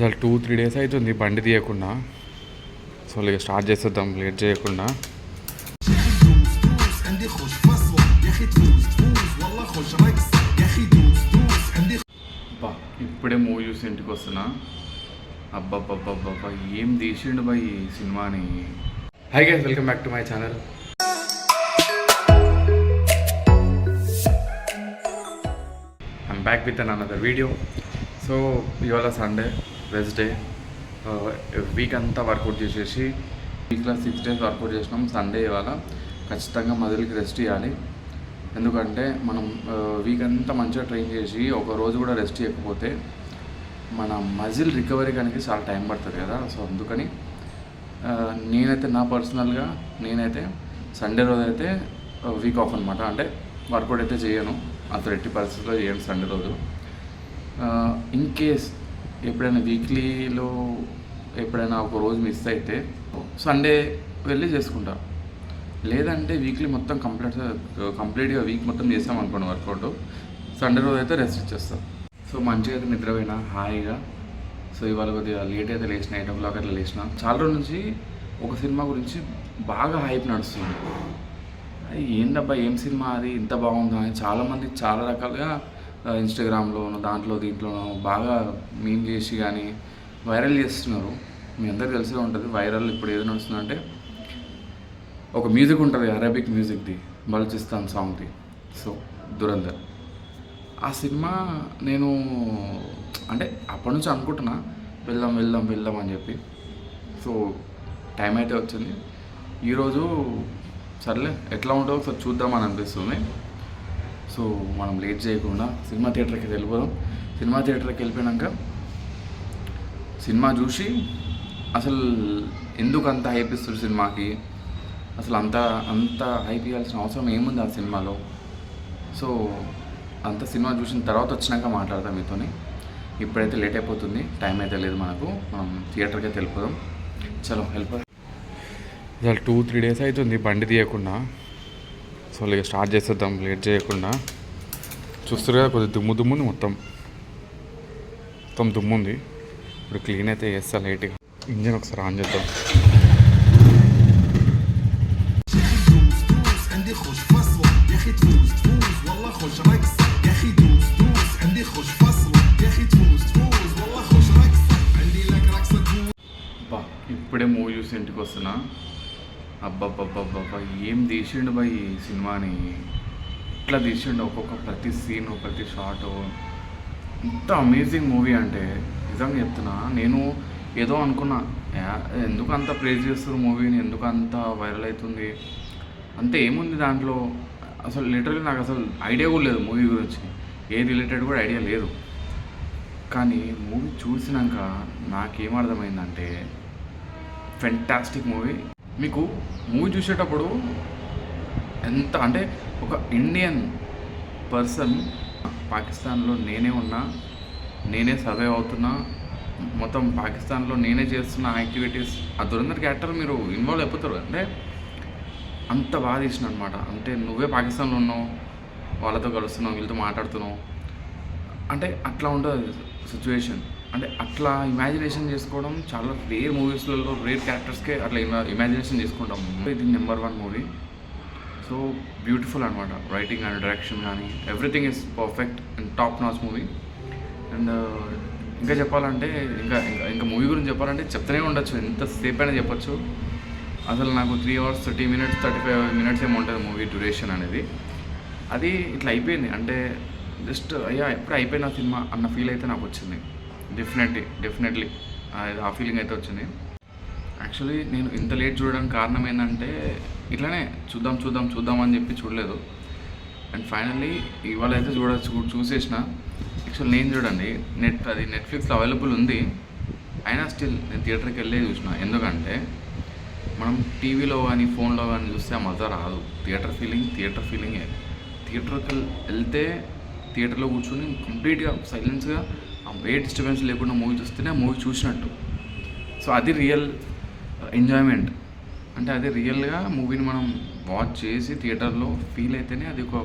అసలు two three days అవుతుంది బండి తీయకుండా. సో ఇక స్టార్ట్ చేసేద్దాం లేట్ చేయకుండా. ఇప్పుడే మూవీ చూసి ఇంటికి వస్తున్నా. అబ్బబ్బబ్బబ్బబ్బా ఏం తీసిండు బా ఈ సినిమాని? Hi guys welcome back to my channel I'm back with an another video so ఇవాళ సండే వెన్స్డే వీక్ uh, అంతా వర్కౌట్ చేసేసి వీక్లో సిక్స్ డేస్ వర్కౌట్ చేసినాం సండే ఇవాళ. ఖచ్చితంగా మజిల్కి రెస్ట్ ఇవ్వాలి ఎందుకంటే మనం uh, వీక్ అంతా మంచిగా ట్రైన్ చేసి ఒక రోజు కూడా రెస్ట్ చేయకపోతే మన మజిల్ రికవరీ కనుక చాలా టైం పడుతుంది కదా. సో అందుకని uh, నేనైతే నా పర్సనల్గా నేనైతే సండే రోజు అయితే వీక్ ఆఫ్ అనమాట అంటే వర్కౌట్ అయితే చేయను. అంత రెట్టి పరిస్థితిలో చేయను సండే రోజు. ఇన్ కేస్ ఎప్పుడైనా వీక్లీలో ఎప్పుడైనా ఒక రోజు మిస్ అయితే సండే వెళ్ళి చేసుకుంటా. లేదంటే వీక్లీ మొత్తం కంప్లీట్ కంప్లీట్గా వీక్ మొత్తం చేసాం అనుకోండి వర్కౌట్. సండే రోజు అయితే రెస్ట్ ఇచ్చేస్తాం. సో మంచిగా అయితే నిద్రపోయినా హాయిగా. సో ఇవాళ కొద్దిగా లేట్ అయితే లేచిన ఎయిట్ ఓ క్లాక్ అట్లా లేచిన. చాలా రోజుల నుంచి ఒక సినిమా గురించి బాగా హైప్ నడుస్తుంది. ఏంటబ్బా ఏందబ్బా ఏం సినిమా అది? ఇంత బాగుందా? అని చాలామంది చాలా రకాలుగా ఇన్స్టాగ్రామ్లోను దాంట్లో దీంట్లోనూ బాగా మీమ్ చేసి కానీ వైరల్ చేస్తున్నారు. మీ అందరికీ తెలిసే ఉంటుంది వైరల్ ఇప్పుడు ఏది నడుస్తుందంటే ఒక మ్యూజిక్ ఉంటుంది అరబిక్ మ్యూజిక్ది బలచిస్తాన్ సాంగ్ది సో దురంధర్ ఆ సినిమా నేను అంటే అప్పటి నుంచి అనుకుంటున్నా వెళ్దాం వెళ్దాం వెళ్దాం అని చెప్పి. సో టైం అయితే వచ్చింది. ఈరోజు సర్లే ఎట్లా ఉంటుందో ఒకసారి చూద్దామని అనిపిస్తుంది. సో మనం లేట్ చేయకుండా సినిమా థియేటర్కి వెళ్ళిపోదాం. సినిమా థియేటర్కి వెళ్ళిపోయాక సినిమా చూసి అసలు ఎందుకు అంత హైప్ ఇస్తుంది సినిమాకి? అసలు అంత అంత హైప్ ఇవ్వాల్సిన అవసరం ఏముంది ఆ సినిమాలో? సో అంత సినిమా చూసిన తర్వాత వచ్చినాక మాట్లాడతాం మీతోని. ఇప్పుడైతే లేట్ అయిపోతుంది టైం అయితే లేదు మనకు. మనం థియేటర్కి అయితే వెళ్ళిపోదాం. చలో వెళ్ళిపోదాం. ఇవాళ టూ త్రీ డేస్ అవుతుంది బండి తీయకుండా. అసలు ఇక స్టార్ట్ చేసేద్దాం లేట్ చేయకుండా. చూస్తారుగా కొద్దిగా దుమ్ము దుమ్ముంది మొత్తం. మొత్తం దుమ్ము ఉంది ఇప్పుడు క్లీన్ అయితే వేస్తా లైట్గా. ఇంజన్ ఒకసారి ఆన్ చేద్దాం. ఇప్పుడే మూవీ చూసి ఇంటికి వస్తున్నా. అబ్బబ్బబ్బబ్బబ్బా ఏం తీసిండు బాయ్ ఈ సినిమాని? ఇట్లా తీసిండు? ఒక్కొక్క ప్రతి సీన్ ప్రతి షాట్. ఇంత అమేజింగ్ మూవీ అంటే నిజంగా చెప్తున్నా నేను ఏదో అనుకున్నా ఎందుకు అంత ప్రేజ్ చేస్తారు మూవీని ఎందుకు అంత వైరల్ అవుతుంది అంతే ఏముంది దాంట్లో? అసలు లిటరల్లీ నాకు అసలు ఐడియా కూడా లేదు మూవీ గురించి. ఏ రిలేటెడ్ కూడా ఐడియా లేదు. కానీ మూవీ చూసినాక నాకేం అర్థమైందంటే ఫెంటాస్టిక్ మూవీ మీకు మూవీ చూసేటప్పుడు ఎంత అంటే ఒక ఇండియన్ పర్సన్ పాకిస్తాన్లో నేనే ఉన్నా నేనే సర్వైవ్ అవుతున్నా మొత్తం పాకిస్తాన్లో నేనే చేస్తున్న యాక్టివిటీస్ ఆ దురందర్ క్యారెక్టర్ మీరు ఇన్వాల్వ్ అయిపోతారు. అంటే అంత బాధ తీసిన అనమాట అంటే నువ్వే పాకిస్తాన్లో ఉన్నావు వాళ్ళతో కలుస్తున్నావు వీళ్ళతో మాట్లాడుతున్నావు. అంటే అట్లా ఉంటుంది సిచ్యువేషన్ అంటే అట్లా ఇమాజినేషన్ చేసుకోవడం చాలా రేర్ మూవీస్లలో రేర్ క్యారెక్టర్స్కే అట్లా ఇమా ఇమాజినేషన్ చేసుకుంటాం. ఇది number one movie so beautiful అనమాట రైటింగ్ అండ్ డైరెక్షన్ కానీ everything is perfect and top notch movie and ఇంకా చెప్పాలంటే ఇంకా ఇంకా ఇంకా మూవీ గురించి చెప్పాలంటే చెప్తూనే ఉండొచ్చు. ఎంతసేపు అయినా చెప్పొచ్చు. అసలు నాకు three hours thirty minutes thirty five minutes ఏమో ఉంటుంది మూవీ డ్యూరేషన్ అనేది. అది ఇట్లా అయిపోయింది. అంటే జస్ట్ అయ్యా ఎప్పుడు అయిపోయిన సినిమా అన్న ఫీల్ అయితే నాకు వచ్చింది. డెఫినెట్లీ డెఫినెట్లీ ఆ ఫీలింగ్ అయితే వచ్చింది. యాక్చువల్లీ నేను ఇంత లేట్ చూడడానికి కారణం ఏంటంటే ఇట్లానే చూద్దాం చూద్దాం చూద్దాం అని చెప్పి చూడలేదు. అండ్ ఫైనల్లీ ఇవాళ అయితే చూడ చూ- చూసేసిన. యాక్చువల్ నేను చూడండి నెట్ అది నెట్ఫ్లిక్స్లో అవైలబుల్ ఉంది. అయినా స్టిల్ నేను థియేటర్కి వెళ్ళే చూసిన. ఎందుకంటే మనం టీవీలో కానీ ఫోన్లో కానీ చూస్తే ఆ మజా రాదు. థియేటర్ ఫీలింగ్ థియేటర్ ఫీలింగే థియేటర్కి వెళ్తే థియేటర్లో కూర్చొని కంప్లీట్గా సైలెన్స్గా ఏ డిస్టర్బెన్స్ లేకుండా మూవీ చూస్తేనే మూవీ చూసినట్టు. సో అది రియల్ ఎంజాయ్మెంట్ uh, అంటే అది రియల్గా మూవీని మనం వాచ్ చేసి థియేటర్లో ఫీల్ అయితేనే అది ఒక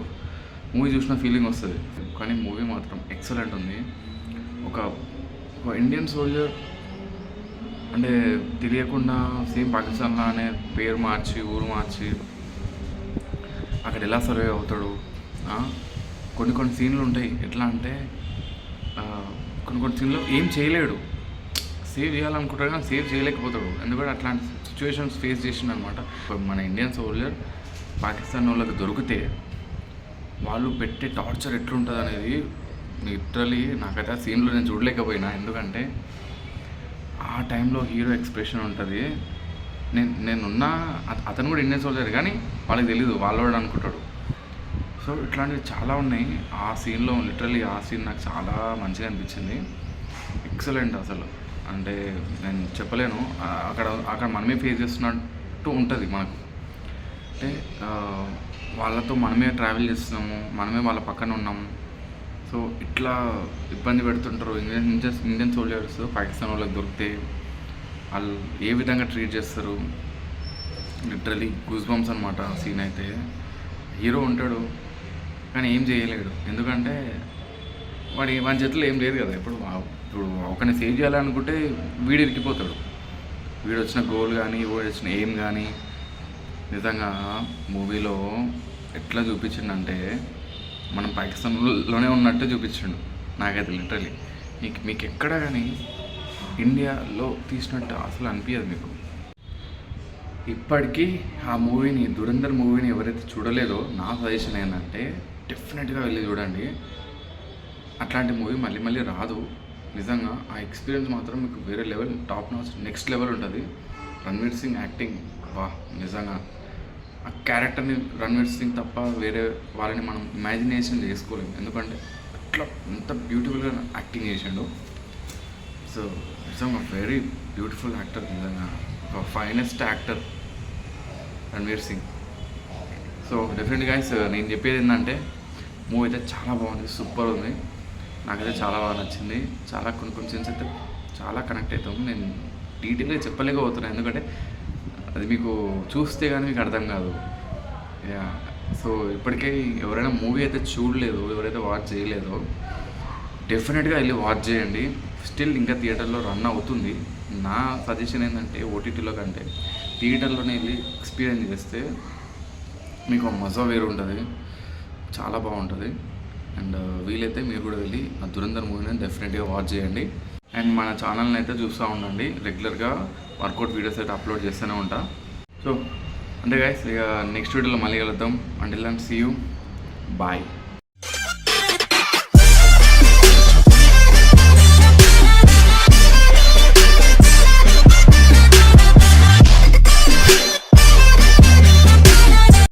మూవీ చూసిన ఫీలింగ్ వస్తుంది. కానీ మూవీ మాత్రం ఎక్సలెంట్ ఉంది. ఒక ఒక ఇండియన్ సోల్జర్ అంటే తెలియకుండా సేమ్ పాకిస్తాన్లో అనే పేరు మార్చి ఊరు మార్చి అక్కడ ఎలా సర్వే అవుతాడు కొన్ని కొన్ని సీన్లు ఉంటాయి. ఎట్లా అంటే కొన్ని కొన్ని సీన్లో ఏం చేయలేడు. సేవ్ చేయాలనుకుంటాడు కానీ సేవ్ చేయలేకపోతాడు. ఎందుకంటే అట్లాంటి సిచ్యువేషన్స్ ఫేస్ చేసిండు అనమాట మన ఇండియన్ సోల్జర్ పాకిస్తాన్ వాళ్ళకి దొరికితే వాళ్ళు పెట్టే టార్చర్ ఎట్లుంటుంది అనేది లిటరలీ నాకైతే ఆ సీన్లో నేను చూడలేకపోయినా. ఎందుకంటే ఆ టైంలో హీరో ఎక్స్ప్రెషన్ ఉంటుంది. నేను నేనున్నా అతను కూడా ఇండియన్ సోల్జర్ కానీ వాళ్ళకి తెలీదు. వాళ్ళోడు అనుకుంటాడు. సో ఇట్లాంటివి చాలా ఉన్నాయి. ఆ సీన్లో లిటరలీ ఆ సీన్ నాకు చాలా మంచిగా అనిపించింది. ఎక్సలెంట్ అసలు. అంటే నేను చెప్పలేను. అక్కడ అక్కడ మనమే ఫేస్ చేస్తున్నట్టు ఉంటుంది మనకు. అంటే వాళ్ళతో మనమే ట్రావెల్ చేస్తున్నాము. మనమే వాళ్ళ పక్కన ఉన్నాము సో ఇట్లా ఇబ్బంది పెడుతుంటారు. Indian Indian Indian soldiers Pakistan వాళ్ళకి దొరికితే వాళ్ళు ఏ విధంగా ట్రీట్ చేస్తారు? లిటరలీ గూస్ బంప్స్ అనమాట సీన్ అయితే. హీరో ఉంటాడు. కానీ ఏం చేయలేడు. ఎందుకంటే వాడి వాడి చేతిలో ఏం లేదు కదా. ఇప్పుడు ఇప్పుడు ఒకరిని సేవ్ చేయాలనుకుంటే వీడు ఇరికిపోతాడు. వీడు వచ్చిన గోల్ కానీ వీడు వచ్చిన ఎయిమ్ కానీ నిజంగా మూవీలో ఎట్లా చూపించిండంటే మనం పాకిస్తాన్లోనే ఉన్నట్టు చూపించిండు. నాకైతే లిటరలీ మీకు మీకు ఎక్కడ కానీ ఇండియాలో తీసినట్టు అసలు అనిపించదు మీకు. ఇప్పటికీ ఆ మూవీని దురంధర్ మూవీని ఎవరైతే చూడలేదో నా సజెషన్ ఏంటంటే డెఫినెట్గా వెళ్ళి చూడండి. అట్లాంటి మూవీ మళ్ళీ మళ్ళీ రాదు. నిజంగా ఆ ఎక్స్పీరియన్స్ మాత్రం మీకు వేరే level top notch next level ఉంటుంది. రణ్వీర్ సింగ్ యాక్టింగ్ వా నిజంగా. ఆ క్యారెక్టర్ని రణ్వీర్ సింగ్ తప్ప వేరే వాళ్ళని మనం ఇమాజినేషన్ చేసుకోలేము ఎందుకంటే అట్లా ఎంత బ్యూటిఫుల్గా యాక్టింగ్ చేసిండు. సో నిజంగా వెరీ బ్యూటిఫుల్ యాక్టర్ నిజంగా. ఒక finest actor Ranveer Singh so definite guys నేను చెప్పేది ఏంటంటే మూవీ అయితే చాలా బాగుంది సూపర్ ఉంది. నాకైతే చాలా బాగా నచ్చింది. చాలా కొన్ని కొన్ని సీన్స్ అయితే చాలా కనెక్ట్ అవుతాము నేను డీటెయిల్గా చెప్పలేకపోతున్నాను ఎందుకంటే అది మీకు చూస్తే కానీ మీకు అర్థం కాదు. యా సో ఇప్పటికే ఎవరైనా మూవీ అయితే చూడలేదు ఎవరైతే వాచ్ చేయలేదో డెఫినెట్గా వెళ్ళి వాచ్ చేయండి. స్టిల్ ఇంకా థియేటర్లో రన్ అవుతుంది. నా సజెషన్ ఏంటంటే ఓటీటీలో కంటే థియేటర్లోనే వెళ్ళి ఎక్స్పీరియన్స్ చేస్తే మీకు మజా వేరు ఉంటుంది చాలా బాగుంటుంది. అండ్ uh, వీలైతే మీరు కూడా వెళ్ళి ఆ దురంధర్ మూవీని డెఫినెట్గా వాచ్ చేయండి. అండ్ మన ఛానల్ని అయితే చూస్తూ ఉండండి. రెగ్యులర్గా వర్కౌట్ వీడియోస్ అయితే అప్లోడ్ చేస్తూనే ఉంటా. సో అంటే గైస్ ఇక నెక్స్ట్ వీడియోలో మళ్ళీ కలుద్దాం. And and see you bye